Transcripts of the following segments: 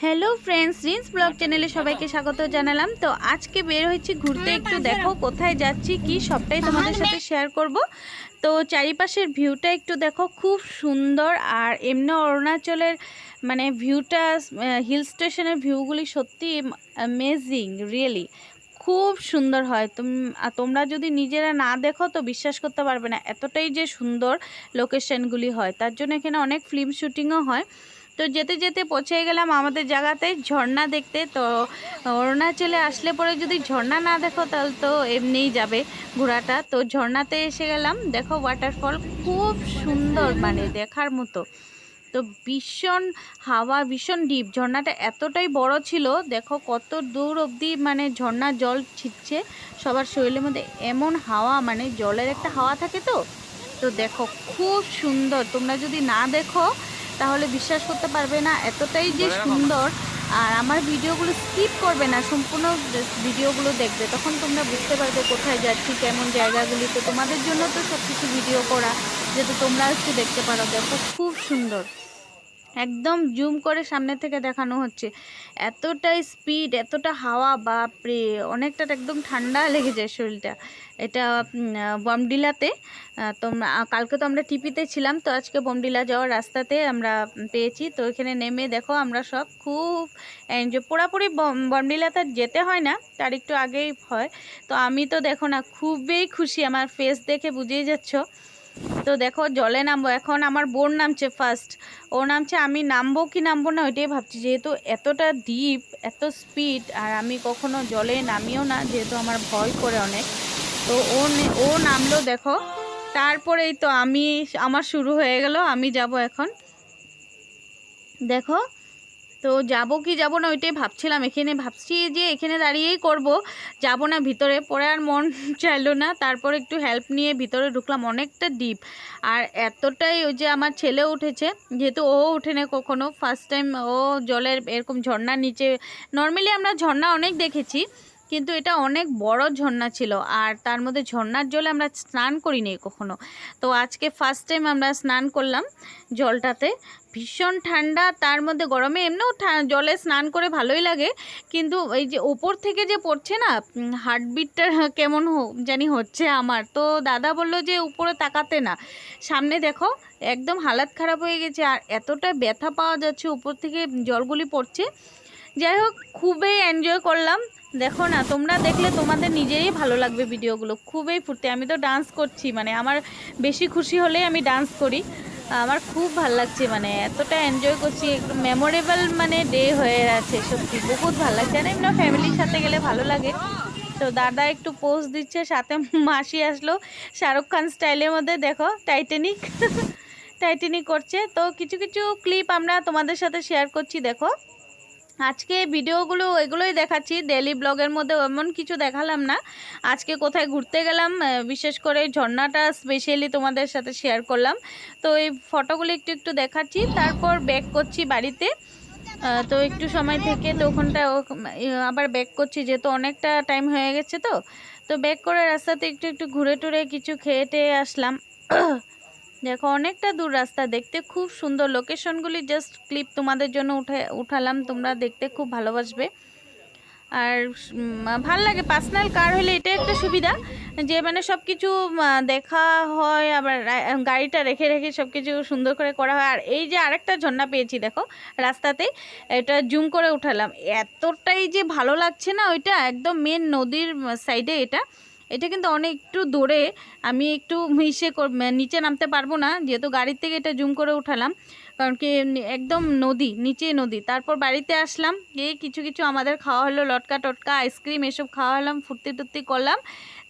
Hello friends rinse blog চ্যানেলে সবাইকে স্বাগত জানালাম। তো আজকে বের হয়েছি ঘুরতে। একটু দেখো কোথায় যাচ্ছি কি সবটাই তোমাদের সাথে শেয়ার করব। তো চারিপাশের ভিউটা একটু দেখো খুব সুন্দর। আর এমনি অরুণাচলের মানে ভিউটা হিল স্টেশনের ভিউগুলি সত্যি অ্যামেজিং রিয়েলি খুব সুন্দর হয়। তুম- তোমরা যদি নিজেরা না দেখো তো বিশ্বাস করতে পারবে না। এতটাই যে সুন্দর লোকেশনগুলি হয়। তার জন্য এখানে অনেক ফিল্ম শুটিংও হয়। তো যেতে যেতে পৌঁছে গেলাম আমাদের জায়গাতে ঝর্ণা দেখতে। তো অরুণাচলে আসলে পরে যদি ঝর্ণা না দেখো তাহলে তো এমনিই যাবে ঘোরাটা। তো ঝর্ণাতে এসে গেলাম, দেখো ওয়াটারফল খুব সুন্দর মানে দেখার মতো। তো ভীষণ হাওয়া, ভীষণ ডিপ ঝর্ণাটা এতটাই বড় ছিল, দেখো কত দূর অবধি মানে ঝর্ণার জল ছিটছে। সবার শরীরের মধ্যে এমন হাওয়া মানে জলের একটা হাওয়া থাকে তো? তো দেখো খুব সুন্দর। তোমরা যদি না দেখো তাহলে বিশ্বাস করতে পারবে না। এতটাই যে সুন্দর। আর আমার ভিডিওগুলো স্কিপ করবে না সম্পূর্ণ ভিডিওগুলো দেখবে। তখন তোমরা বুঝতে পারবে কোথায় যাচ্ছি কেমন জায়গাগুলি তো তোমাদের জন্য তো সব কিছু ভিডিও করা যেহেতু তোমরা একটু দেখতে পারো। দেখো খুব সুন্দর। একদম জুম করে সামনে থেকে দেখানো হচ্ছে। এতটাই স্পিড এতটা হাওয়া, বাপরে! অনেকটা একদম ঠান্ডা লেগে যায় শরীরটা। এটা বমডিলাতে তোমরা কালকে তো আমরা টিপিতে ছিলাম, তো আজকে বমডিলা যাওয়ার রাস্তাতে আমরা পেয়েছি। তো এখানে নেমে দেখো আমরা সব খুব এনজয় পুরাপুরি বম- বমডিলাতে যেতে হয় না, তার একটু আগেই হয়। তো আমি তো দেখো না, খুবই খুশি, আমার ফেস দেখে বুঝেই যাচ্ছ। তো দেখো, জলে নামবো। এখন আমার বোন নামছে ফার্স্ট ও নামছে, আমি নামবো কি নামবো না ওইটাই ভাবছি। যেহেতু এতটা ডিপ এত স্পিড আর আমি কখনো জলে নামিও না, যেহেতু আমার ভয় করে অনেক। তো ও ও নামলো দেখো। তারপরেই তো আমি, আমার শুরু হয়ে গেল, আমি যাব এখন। দেখো তো যাব কি যাব না ওইটাই ভাবছিলাম। এখানে ভাবছি যে এখানে দাঁড়িয়েই করব। যাব না ভিতরে। পরে আর মন চাইলো না। তারপর একটু হেল্প নিয়ে ভিতরে ঢুকলাম। অনেকটা ডিপ আর এতটাই ওই যে আমার ছেলে উঠেছে। যেহেতু ও উঠে না কখনো। ফার্স্ট টাইম ও জলের এরকম ঝর্ণার নিচে। নর্মালি আমরা ঝর্না অনেক দেখেছি। কিন্তু এটা অনেক বড় ঝর্ণা ছিল আর তার মধ্যে ঝর্ণার জলে আমরা স্নান করিনি কখনো। তো আজকে ফার্স্ট টাইম আমরা স্নান করলাম জলটাতে। ভীষণ ঠান্ডা, তার মধ্যে গরমে এমনিও জলে স্নান করে ভালোই লাগে। কিন্তু এই যে ওপর থেকে যে পড়ছে না হার্টবিটটা কেমন জানি হচ্ছে আমার। তো দাদা বলল যে উপরে তাকাতে না। সামনে দেখো, একদম হালাত খারাপ হয়ে গেছে আর এতটা ব্যথা পাওয়া যাচ্ছে, উপর থেকে জলগুলি পড়ছে। যাই হোক, খুবই এনজয় করলাম। দেখো না, তোমরা দেখলে তোমাদের নিজেরই ভালো লাগবে ভিডিওগুলো। খুবই ফুর্তি, আমি তো ডান্স করছি মানে আমার বেশি খুশি হলেই আমি ডান্স করি। আমার খুব ভালো লাগছে মানে এতটা এনজয় করছি, একটু মেমোরেবল মানে ডে হয়ে আছে সত্যি, বহুত ভালো লাগছে। আর এমনি ফ্যামিলির সাথে গেলে ভালো লাগে। তো দাদা একটু পোজ দিচ্ছে, সাথে মাসি আসলো, শাহরুখ খান স্টাইলের মধ্যে, দেখো টাইটানিক টাইটানিক করছে। তো কিছু কিছু ক্লিপ আমরা তোমাদের সাথে শেয়ার করছি, দেখো। আজকে ভিডিওগুলো এগুলোই দেখাচ্ছি ডেলি ব্লগের মধ্যে এমন কিছু দেখালাম না। আজকে কোথায় ঘুরতে গেলাম বিশেষ করে ঝর্ণাটা স্পেশালি তোমাদের সাথে শেয়ার করলাম। তো এই ফটোগুলো একটু একটু দেখাচ্ছি, তারপর ব্যাক করছি বাড়িতে। তো একটু সময় থেকে তো ওখানটা আবার ব্যাক করছি, যেহেতু অনেকটা টাইম হয়ে গেছে তো। তো ব্যাক করে রাস্তাতে একটু একটু ঘুরে টুরে কিছু খেয়ে টেয়ে আসলাম। দেখো, অনেকটা দূর রাস্তা দেখতে, খুব সুন্দর। লোকেশনগুলি জাস্ট ক্লিপ তোমাদের জন্য উঠে, উঠালাম, তোমরা দেখতে খুব ভালোবাসবে। আর ভালো লাগে পার্সোনাল কার হলে এটা একটা সুবিধা, যে মানে সব কিছু দেখা হয়, আবার গাড়িটা রেখে রেখে সব কিছু সুন্দর করে করা হয়। আর এই যে আরেকটা ঝর্ণা পেয়েছি, দেখো, রাস্তাতে, এটা জুম করে উঠালাম। এতটাই যে ভালো লাগছে না, ওইটা একদম মেন নদীর সাইডে এটা। এটা কিন্তু অনেক একটু দূরে, আমি একটু মিশে কর- নিচে নামতে পারব না, যেহেতু গাড়ির থেকে এটা জুম করে উঠালাম, কারণ কি একদম নদী নিচে নদী। তারপর বাড়িতে আসলাম এই কিছু কিছু আমাদের খাওয়া হলো, লটকা টটকা, আইসক্রিম, এসব খাওয়া হলাম, ফুর্তি টুর্তি করলাম।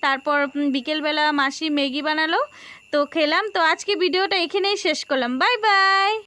তারপর বিকেলবেলা মাসি ম্যাগি বানালো, তো খেলাম, তো আজকে ভিডিওটা এখানেই শেষ করলাম। Bye bye!